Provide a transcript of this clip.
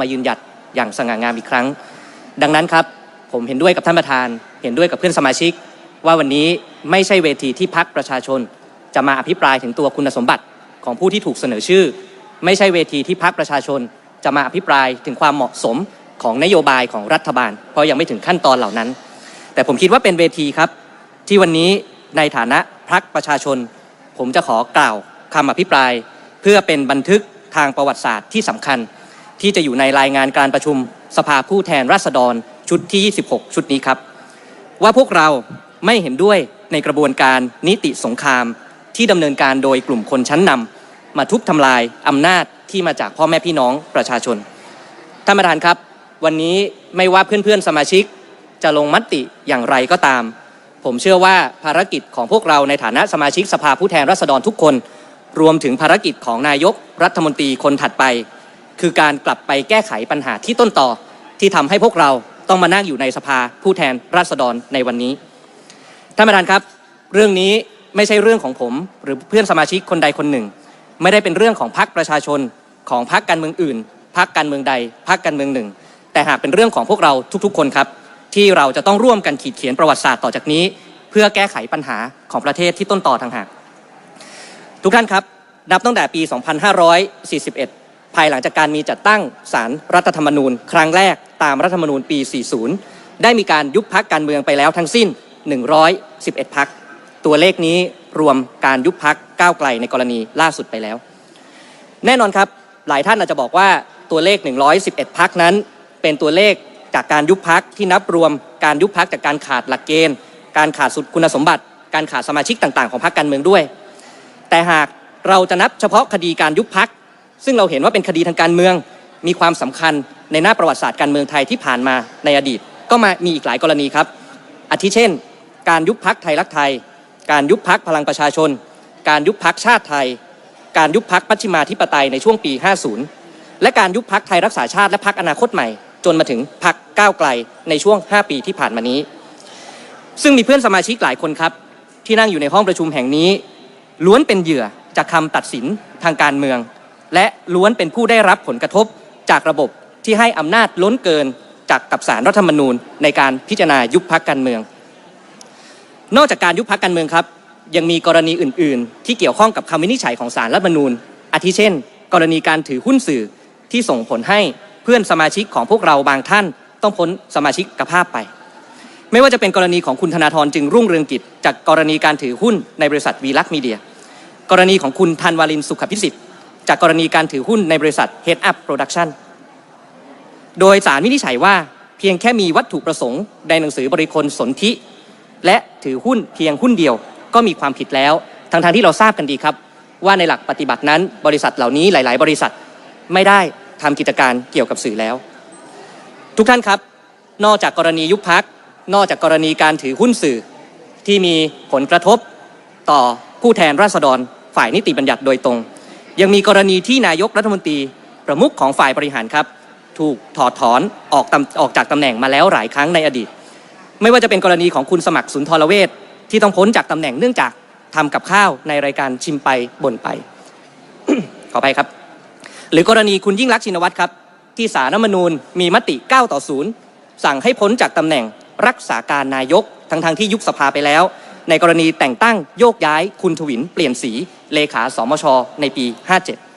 มายืนหยัดอย่างสง่างามอีกครั้ง ดังนั้นครับผมเห็นด้วยกับท่านประธาน เห็นด้วยกับเพื่อนสมาชิก ว่าวันนี้ไม่ใช่เวทีที่พักประชาชน จะมาอภิปรายถึงตัวคุณสมบัติของผู้ที่ถูกเสนอชื่อ ไม่ใช่เวทีที่พักประชาชน จะมาอภิปรายถึงความเหมาะสมของนโยบายของรัฐบาล เพราะยังไม่ถึงขั้นตอนเหล่านั้น แต่ผมคิดว่าเป็นเวทีครับ ที่วันนี้ในฐานะพักประชาชน ผมจะขอกล่าวคำอภิปราย เพื่อเป็นบันทึกทางประวัติศาสตร์ที่สำคัญ ที่จะอยู่ในรายงานการประชุมสภาผู้แทนราษฎรชุดที่ 26 ชุดนี้ครับ ว่าพวกเราไม่เห็นด้วยในกระบวนการนิติสงคราม ที่ดำเนินการโดยกลุ่มคนชั้นนำมาทุบทำลายอำนาจที่มาจากพ่อแม่พี่น้องประชาชนท่านประธานครับ วันนี้ไม่ว่าเพื่อนๆสมาชิกจะลงมติอย่างไรก็ตาม ผมเชื่อว่าภารกิจของพวกเราในฐานะสมาชิกสภาผู้แทนราษฎรทุกคน รวมถึงภารกิจของนายกรัฐมนตรีคนถัดไป คือการกลับไปแก้ไขปัญหาที่ต้นต่อที่ทำให้พวกเราต้องมานั่งอยู่ในสภาผู้แทนราษฎรในวันนี้ท่านประธานครับ เรื่องนี้ไม่ใช่เรื่องของผม หรือเพื่อนสมาชิกคนใดคนหนึ่ง ไม่ได้เป็นเรื่องของพรรคประชาชนของพรรคการเมืองอื่นพรรคการเมืองใดพรรคการเมืองหนึ่ง แต่หากเป็นเรื่องของพวกเราทุกๆ คนครับ ที่เราจะต้องร่วมกันขีดเขียนประวัติศาสตร์ต่อจากนี้ เพื่อแก้ไขปัญหาของประเทศที่ต้นต่อทางหากทุกท่านครับ นับตั้งแต่ปี 2541 ภายหลังจากการมีจัดตั้งศารรัฐธรรมนูญ ครั้งแรกตามรัฐธรรมนูญปี 40 ได้มีการยุบพักการเมืองไปแล้วทั้งสิ้น 111 พัก ตัวเลขนี้รวมการยุบพักก้าวไกลในกรณีล่าสุดไปแล้ว แน่นอนครับหลายท่านอาจจะบอกว่าตัวเลข 111 พักนั้น เป็นตัวเลขจากการยุบพักที่นับรวมการยุบพักจากการขาดหลักเกณฑ์ การขาดสุดคุณสมบัติ การขาดสมาชิกต่างๆ ของพักการเมืองด้วย แต่หากเราจะนับเฉพาะคดีการยุบพัก ซึ่งเราเห็นว่าเป็นคดีทางการเมือง มีความสำคัญในหน้าประวัติศาสตร์การเมืองไทยที่ผ่านมาในอดีต ก็มามีอีกหลายกรณีครับ อาทิเช่น การยุบพักไทยรักไทย การยุบพักพลังประชาชน การยุบพักชาติไทย การยุบพักปัจฉิมาธิปไตยในช่วงปี 50 และการยุบพักไทยรักษาชาติและพักอนาคตใหม่ จนมาถึงพักก้าวไกลในช่วง 5 ปีที่ผ่านมานี้ ซึ่งมีเพื่อนสมาชิกหลายคนครับ ที่นั่งอยู่ในห้องประชุมแห่งนี้ ล้วนเป็นเหยื่อจากคำตัดสินทางการเมือง และล้วนเป็นผู้ได้รับผลกระทบจากระบบที่ให้อำนาจล้นเกินจากกับสารรัฐธรรมนูญ ในการพิจารณายุบพักการเมือง นอกจากการยุบพักการเมืองครับ ยังมีกรณีอื่น ๆ ที่เกี่ยวข้องกับคำวินิจฉัยของสารรัฐธรรมนูญ อาทิเช่น กรณีการถือหุ้นสื่อที่ส่งผลให้เพื่อนสมาชิกของพวกเราบางท่าน ต้องพ้นสมาชิกกภาพไป ไม่ว่าจะเป็นกรณีของคุณธนาธรจึงรุ่งเรืองกิจ จากกรณีการถือหุ้นในบริษัทวีลักษ์มีเดีย กรณีของคุณธันวาลินสุขพิสิทธิ์ จากกรณีการถือหุ้นในบริษัท Head Up Production โดยสารวินิจฉัยว่าเพียงแค่มีวัตถุประสงค์ในหนังสือบริคลสนธิ และถือหุ้นเพียงหุ้นเดียวก็มีความผิดแล้วทั้งทที่เราทราบกันดีครับ ว่าในหลักปฏิบัตินั้นบริษัทเหล่านี้หลาย ๆ บริษัทไม่ได้ทำกิจการเกี่ยวกับสื่อแล้ว ทุกท่านครับ นอกจากกรณียุบพักนอกจากกรณีการถือหุ้นสื่อ ที่มีผลกระทบต่อผู้แทนราษฎรฝ่ายนิติบัญญัติโดยตรง ยังมีกรณีที่นายกรัฐมนตรีประมุขของฝ่ายบริหารครับ ถูกถอดถอนออกตำออกจากตำแหน่งมาแล้วหลายครั้งในอดีต ไม่ว่าจะเป็นกรณีของคุณสมัครสุนทรเวชที่ต้องพ้นจากตำแหน่งเนื่องจากทำกับข้าวในรายการชิมไปบ่นไป ขออภัยครับ หรือกรณีคุณยิ่งรักชินวัตรครับ ที่สารรัฐมนูญมีมติ 9 ต่อ 0 สั่งให้พ้นจากตำแหน่งรักษาการนายกทั้งทงที่ยุบสภาไปแล้ว ในกรณีแต่งตั้งโยกย้ายคุณทวินเปลี่ยนสีเลขาสมชในปี 57